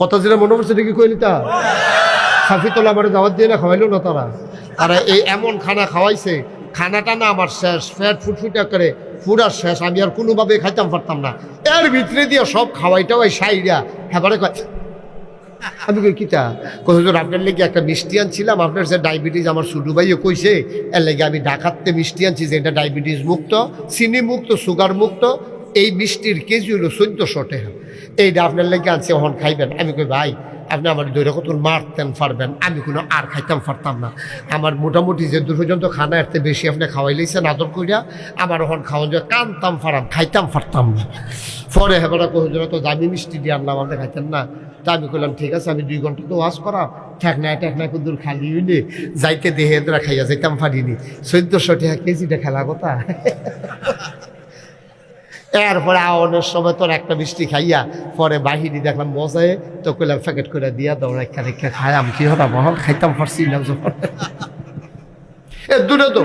কথা মনে পড়ছে দেখি কইলি তা? সাফিতলা আমার দাওয়াত দিয়ে না, খাওয়াইলো না তারা? তারা এই এমন খানা খাওয়াইছে, খানাটা না আমার শেষ, ফ্যাট ফুটফুটা করে পুরা শেষ, আমি আর কোনোভাবে খাইতাম পারতাম না। এর ভিতরে দিয়ে সব খাওয়াইটাও ওই সাইরা হ্যাঁ কয়, আমি কই কিতা কতজন আপনার লেগে একটা মিষ্টি আনছিলাম, আপনার যে ডায়াবেটিস আমার ছোটো ভাইও কইছে, এর লেগে আমি ডাকাতে মিষ্টি আনছি যে এটা ডায়াবেটিস মুক্ত, চিনি মুক্ত, সুগার মুক্ত এই মিষ্টির কেজি হলো চোদ্দশো টাকা। এইটা আপনার লেগে আনছে এখন খাইবেন। আমি কই, ভাই, আপনি আমার দৈরা কত মারতেন পারবেন আমি কোনো আর খাইতাম পারতাম না। আমার মোটামুটি যে দূর পর্যন্ত খানা এর বেশি আপনি খাওয়াই লইছেন, আদর করিয়া আমার এখন খাওয়ান যে কানতাম, ফারাম, খাইতাম পারতাম না। পরে হেবারা কোহজন তো দামি মিষ্টি দিয়ে আনলাম, আপনি খাইতেন না। তা আমি কইলাম, ঠিক আছে, আমি দুই ঘণ্টা তো ওয়াশ করা। ঠেকনায় ঠেকনায় কুদুর খালি হইলে যাইতে দেহে এদরা খাইয়া যাইতাম পারিনি চোদ্দশো টাকা কেজিটা খেলা কথা? এরপরে আওয়ানোর সময় তোর একটা মিষ্টি খাইয়া পরে বাহিনী দেখলাম মজায় তো কইলাম, প্যাকেট করে দিয়া দাও, রেখা খাই আমি কি হতাম বহল খাইতাম না যখন এ, দূরে তো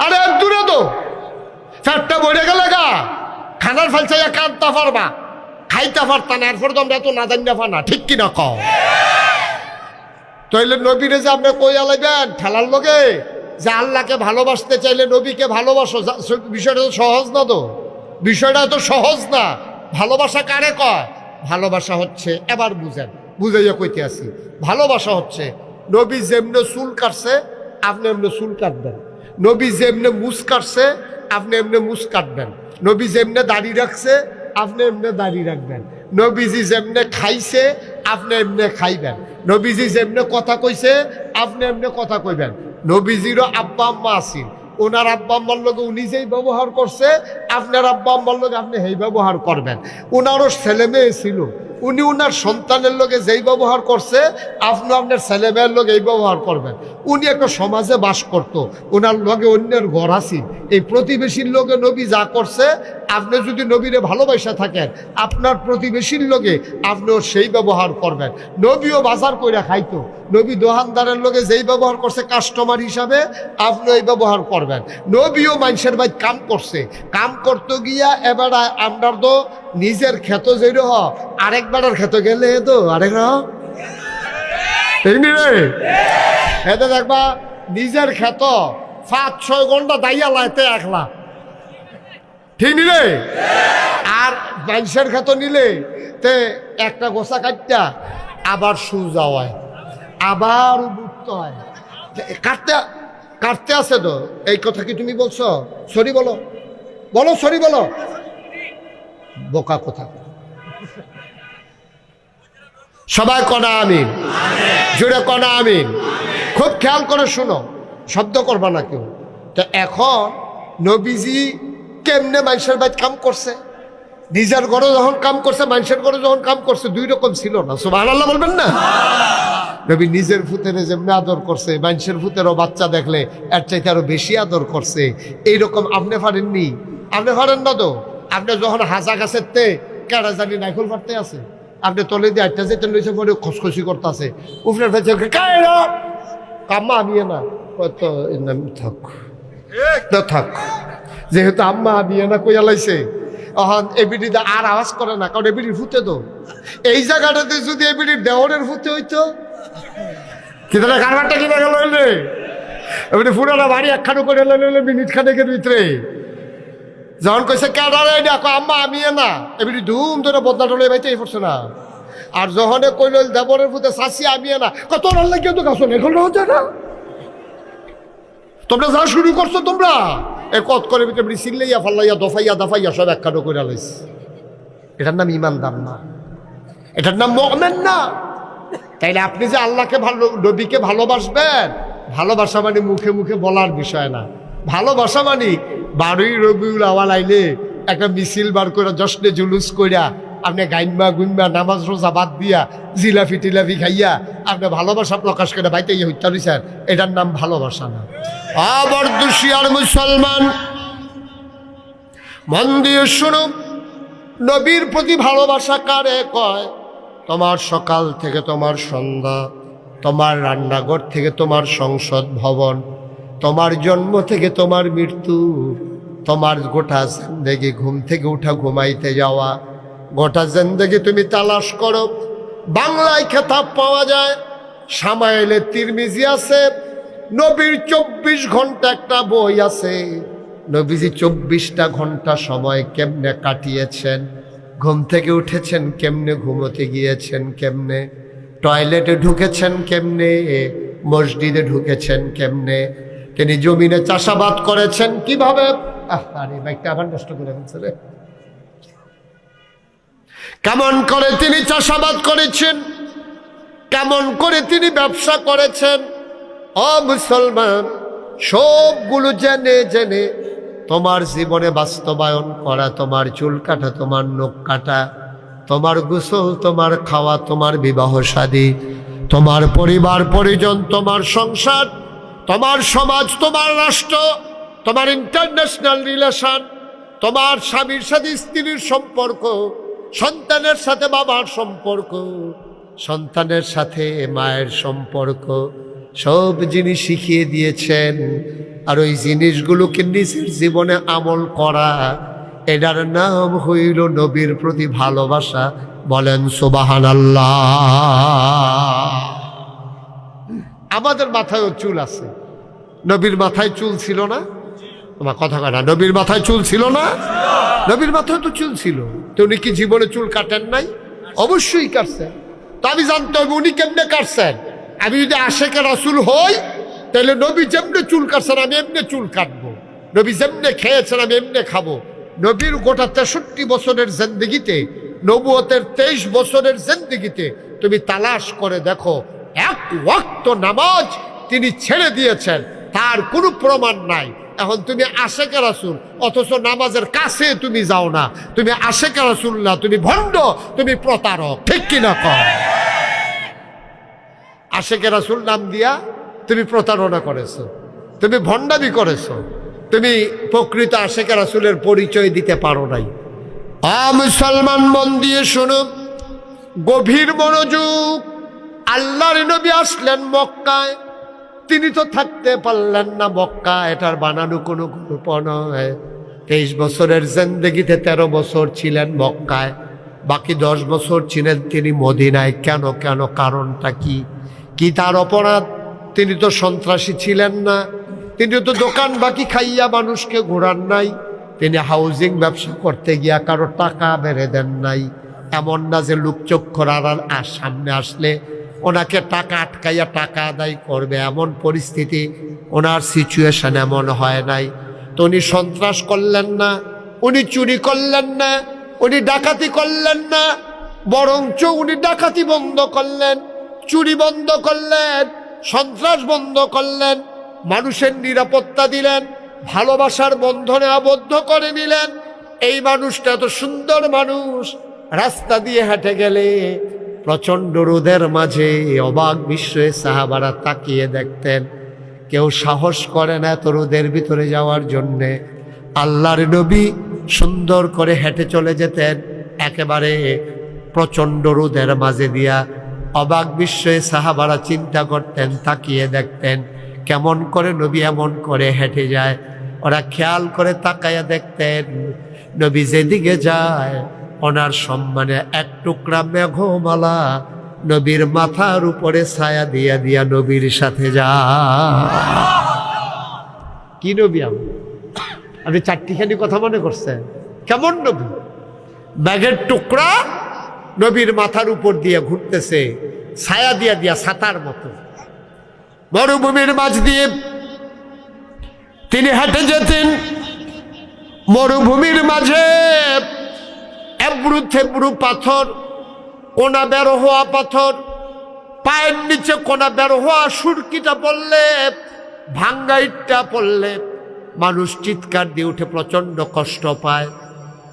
আরে এর দূরে তো ফ্যাটটা বইরে গেলে গা। খানার ফেলছাইয়া কাঁদতে পারবা। খাইতে পারতা না, এরপর তোমরা তো না জানি না ঠিক কিনা কও? তইলে নবীরে যে আপনি কই আলাইবেন ঠেলার লোকে যে আল্লাহকে ভালোবাসতে চাইলে নবীকে ভালোবাসো বিষয়টা তো সহজ না তো? বিষয়টা তো সহজ না। ভালোবাসা কারে কয়? ভালোবাসা হচ্ছে, এবার বুঝেন, বুঝাইয়া কইতে আসি ভালোবাসা হচ্ছে, নবী যেমনে চুল কাটছে, আপনি এমনি চুল কাটবেন। নবী যেমনে মুস কাটছে, আপনি এমনি মুস কাটবেন। নবী যেমনে দাড়ি রাখছে, আপনি এমনি দাড়ি রাখবেন। নবীজি যেমনে খাইছে, আপনি এমনি খাইবেন। নবীজি যেমনে কথা কইছে, আপনি এমনি কথা কইবেন। নবীজিরও আব্বা আম্মা আসিল ওনার আব্বা আম্মার লোকে উনি যেই ব্যবহার করছে, আপনার আব্বা আম্মার লোকে আপনি সেই ব্যবহার করবেন। ওনারও ছেলে মেয়ে ছিল। উনি উনার সন্তানের লোকে যেই ব্যবহার করছে, আপনি আপনার ছেলে মেয়ের লোক এই ব্যবহার করবেন। উনি একটা সমাজে বাস করত ওনার লগে অন্যের ঘর আসিল এই প্রতিবেশীর লোকে নবী যা করছে, আপনি যদি নবীরে ভালোবাসা থাকেন, আপনার প্রতিবেশীর লোকে আপনিও সেই ব্যবহার করবেন। নবীও বাজার কইরা খাইতো। নবী দোকানদারের লোকে যেই ব্যবহার করছে কাস্টমার হিসাবে আপনি এই ব্যবহার করবেন। নবীও মানুষের ভাই কাম করছে। কাম করতে গিয়া এবার আমরা তো নিজের ক্ষেত যেই হ আরেকবারের ক্ষেত গেলে তো আরেক রহ ঠিক নি রে এতে দেখবা নিজের ক্ষেত পাঁচ ছয় ঘণ্টা দাইয়া লাইতে একলা। ঠিক নি রে। আর মানুষের ক্ষেত নিলে তে একটা গোসা কাটটা আবার সুজা হয় আবার উদ্বুত্ত হয়। কাটতে কাটতে আছে তো এই কথা কি তুমি বলছো? সরি বলো। বলো সরি বলো। বোকা কথা? সবাই কনা আমিন। জুড়ে কনা আমিন। খুব খেয়াল করে শুনো, শব্দ করবা না কেউ। তো এখন নবীজি কেমনে মানুষের বাড়ি কাম করছে? নিজের ঘরে যখন কাম করছে, মানুষের ঘরে যখন কাম করছে, দুই রকম ছিল না। সুবাহ আল্লাহ বলবেন না? নবী নিজের ফুতের যেমনি আদর করছে, মানুষের ফুতেরও বাচ্চা দেখলে এর চাইতে আরও বেশি আদর করছে। এইরকম আপনি পারেননি? আপনি পারেন না তো? আপনি যখন হাসা গাছের তে কেডা জানি নাইকুল ফাটতে আছে, আপনি তলে দিয়ে আটটা যেতে লইছে পরে খসখসি করতেছে। উপরে ফেলছে কায়রা কাম্মা আমি না। কত থাক। থাক। যেহেতু আম্মা আমি না কইয়া লাইছে, অহন এবিডিতে আর আওয়াজ করে না, কারণ এবিডির ফুটে তো। এই জায়গাটাতে যদি এবিডির দেওয়ারের ফুটে হইতো কিন্তু কারবারটা কিনা গেল এবারে ফুটাটা বাড়ি একখানো করে লইলে মিনিট খানেকের ভিতরে। যখন কইছে, কেডারে দেখো আম্মা, আমি না। এবারে ধুম ধরে বদনা টলে বাইতেই পড়ছে না। আর যখনে কইল, দেবরের ফুটে শাসি আমি না। কত রান লাগিয়ে তো গাছ এখন হচ্ছে না? তোমরা যা শুরু করছ তোমরা? এ কত করে ভিতরে সিল্লাইয়া ফাল্লাইয়া দফাইয়া দফাইয়া সব একখানো করে লাইছে এটার নাম ইমানদার না। এটার নাম মমেন না। তাইলে আপনি যে আল্লাহকে ভালো, নবীকে ভালোবাসবেন, ভালোবাসা মানে মুখে মুখে বলার বিষয় না। ভালোবাসা মানে বারোই রবিউল আওয়াল আইলে একটা মিছিল বার করে জশ্নে জুলুস কইরা আপনি গাইনমা গুনমা নামাজ রোজা বাদ দিয়া জিলাফি টিলাফি খাইয়া আপনি ভালোবাসা প্রকাশ করে বাইতে ইয়ে হত্যা দিয়েছেন এটার নাম ভালোবাসা না। আবার দুশিয়ার মুসলমান, মন দিয়ে শুনুন নবীর প্রতি ভালোবাসা কারে কয়? তোমার সকাল থেকে তোমার সন্ধ্যা, তোমার রান্নাঘর থেকে তোমার সংসদ ভবন। তোমার জন্ম থেকে তোমার মৃত্যু, তোমার গোটা জিন্দেগি ঘুম থেকে উঠা ঘুমাইতে যাওয়া। গোটা জিন্দেগি তুমি তালাশ করো, বাংলায় খেতাব পাওয়া যায়। সামাইলে তিরমিজি আছে, নবীর চব্বিশ ঘণ্টা একটা বই আছে। নবীজি চব্বিশটা ঘণ্টা সময় কেমনে কাটিয়েছেন, ঘুম থেকে উঠেছেন কেমনে, ঘুমোতে গিয়েছেন কেমনে, টয়লেটে ঢুকেছেন কেমনে, মসজিদে ঢুকেছেন কেমনে তিনি জমিনে চাষাবাদ করেছেন কীভাবে? কেমন করে তিনি চাষাবাদ করেছেন? কেমন করে তিনি ব্যবসা করেছেন? অ মুসলমান, সবগুলো জেনে জেনে তোমার জীবনে বাস্তবায়ন করা, তোমার চুল কাটা, তোমার নখ কাটা, তোমার গোসল, তোমার খাওয়া, তোমার বিবাহ শাদী তোমার পরিবার, পরিজন, তোমার সংসার তোমার সমাজ, তোমার রাষ্ট্র, তোমার ইন্টারন্যাশনাল রিলেশন তোমার স্বামীর সাথে, স্ত্রীর সম্পর্ক, সন্তানের সাথে, বাবার সম্পর্ক, সন্তানের সাথে মায়ের সম্পর্ক, সব জিনিস শিখিয়ে দিয়েছেন, আর ওই জিনিসগুলোকে নিজের জীবনে আমল করা, এটার নাম হইল নবীর প্রতি ভালোবাসা। বলেন সুবাহান আল্লাহ আমাদের মাথায়ও চুল আছে। নবীর মাথায় চুল ছিল না? তোমার কথা কয় না, নবীর মাথায় চুল ছিল না? নবীর মাথায় তো চুল ছিল। তো উনি কি জীবনে চুল কাটেন নাই? অবশ্যই কাটছেন। তো আমি জানতে হবে উনি কেমনে কাটছেন। আমি যদি আশেকে রাসুল হই, তাহলে নবী যেমনে চুল কাটছেন, আমি এমনি চুল কাটবো। নবী যেমনে খেয়েছেন, আমি এমনি খাব। নবীর গোটা তেষট্টি বছরের জিন্দিগিতে, নবুয়তের তেইশ বছরের জিন্দিগিতে তুমি তালাশ করে দেখো, এক ওয়াক্ত নামাজ তিনি ছেড়ে দিয়েছেন। তার কোনো প্রমাণ নাই। এখন তুমি আশেকে রাসুল, অথচ নামাজের কাছে তুমি যাও না। তুমি আশেকে রাসুল না, তুমি ভণ্ড, তুমি প্রতারক। ঠিক কিনা কর আশেকে রাসুল নাম দিয়া তুমি প্রতারণা করেছ, তুমি ভণ্ডামি করেছ। তুমি প্রকৃত আশেকে রাসুলের পরিচয় দিতে পারো নাই। মুসলমান মন দিয়ে শোনো, গভীর মনোযোগ। আল্লাহর নবী আসলেন মক্কায়। তিনি তো থাকতে পারলেন না মক্কা, এটার বানানো কোনো গল্প নয়। তেইশ বছরের জিন্দগিতে তেরো বছর ছিলেন মক্কায়, বাকি দশ বছর ছিলেন তিনি মদিনায়। কেন কেন, কারণটা কি? কি তার অপরাধ? তিনি তো সন্ত্রাসী ছিলেন না। তিনি তো দোকান বাকি খাইয়া মানুষকে ঘোরান নাই। তিনি হাউজিং ব্যবসা করতে গিয়া কারও টাকা বেড়ে দেন নাই। এমন না যে লোকচক্ষর আর সামনে আসলে ওনাকে টাকা আটকাইয়া টাকা আদায় করবে। এমন পরিস্থিতি ওনার সিচুয়েশন এমন হয় নাই। তো উনি সন্ত্রাস করলেন না, উনি চুরি করলেন না, উনি ডাকাতি করলেন না, বরঞ্চ উনি ডাকাতি বন্ধ করলেন, চুরি বন্ধ করলেন, সন্ত্রাস বন্ধ করলেন, মানুষের নিরাপত্তা দিলেন, ভালোবাসার বন্ধনে আবদ্ধ করে নিলেন। এই মানুষটা এত সুন্দর মানুষ, রাস্তা দিয়ে হেঁটে গেলে প্রচণ্ড রোদের মাঝে অবাক বিশ্বে সাহাবারা তাকিয়ে দেখতেন। কেউ সাহস করে না এত রোদের ভিতরে যাওয়ার জন্যে। আল্লাহর নবী সুন্দর করে হেঁটে চলে যেতেন একেবারে প্রচণ্ড রোদের মাঝে দিয়া। অবাক বিশ্বে সাহাবারা চিন্তা করতেন, তাকিয়ে দেখতেন, কেমন করে নবী এমন করে হেঁটে যায়। ওরা খেয়াল করে তাকাইয়া দেখতেন, নবী যেদিকে যায় ওনার সম্মানে এক টুকরা মেঘমালা নবীর মাথার উপরে ছায়া দিয়া দিয়া নবীর সাথে যা। কি নবী আমি আপনি চারটিখানি কথা মনে করছেন। কেমন নবী? ব্যাগের টুকরা নবীর মাথার উপর দিয়ে ঘুরতেছে, ছায়া দিয়া দিয়া ছাতার মতো। মরুভূমির মাঝ দিয়ে তিনি হেঁটে যেতেন। মরুভূমির মাঝে এবড়ু থেবড়ু পাথর, কোনা বের হওয়া পাথর, পায়ের নিচে কোনা বের হওয়া সুরকিটা পড়লে, ভাঙ্গা ইটটা পড়লে মানুষ চিৎকার দিয়ে উঠে প্রচণ্ড কষ্ট পায়।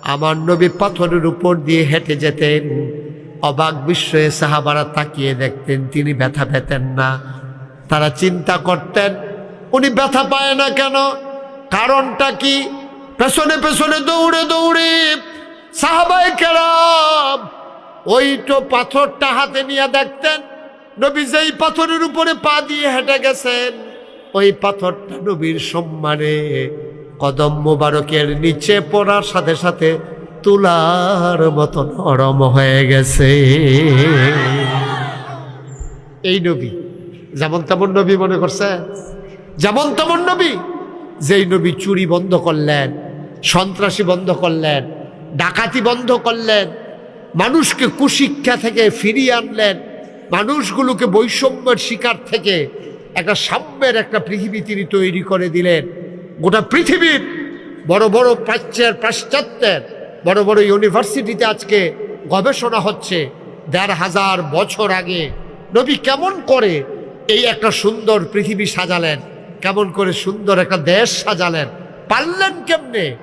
আমার নবী পাথরের উপর দিয়ে হেঁটে যেতেন, অবাক বিস্ময়ে সাহাবারা তাকিয়ে দেখতেন, তিনি ব্যথা পেতেন না। তারা চিন্তা করতেন, উনি ব্যথা পায় না কেন? কারণটা কি? পেছনে পেছনে দৌড়ে দৌড়ে সাহাবাই কেরাম ওই পাথরটা হাতে নিয়ে দেখতেন, নবী যেই পাথরের উপরে পা দিয়ে হেঁটে গেছেন, ওই পাথরটা নবীর সম্মানে কদম মোবারকের নিচে পড়ার সাথে সাথে তুলার মতো নরম হয়ে গেছে। এই নবী, যেমন তেমন নবী মনে করছে? যেমন তেমন নবী, যেই নবী চুরি বন্ধ করলেন, সন্ত্রাসী বন্ধ করলেন ডাকাতি বন্ধ করলেন, মানুষকে কুশিক্ষা থেকে ফিরিয়ে আনলেন, মানুষগুলোকে বৈষম্যের শিকার থেকে একটা সাম্যের একটা পৃথিবী তিনি তৈরি করে দিলেন। গোটা পৃথিবীর বড় বড় প্রাচ্যের পাশ্চাত্যের বড় বড় ইউনিভার্সিটিতে আজকে গবেষণা হচ্ছে, দেড় হাজার বছর আগে। নবী কেমন করে এই একটা সুন্দর পৃথিবী সাজালেন, কেমন করে সুন্দর একটা দেশ সাজালেন, পারলেন কেমনে?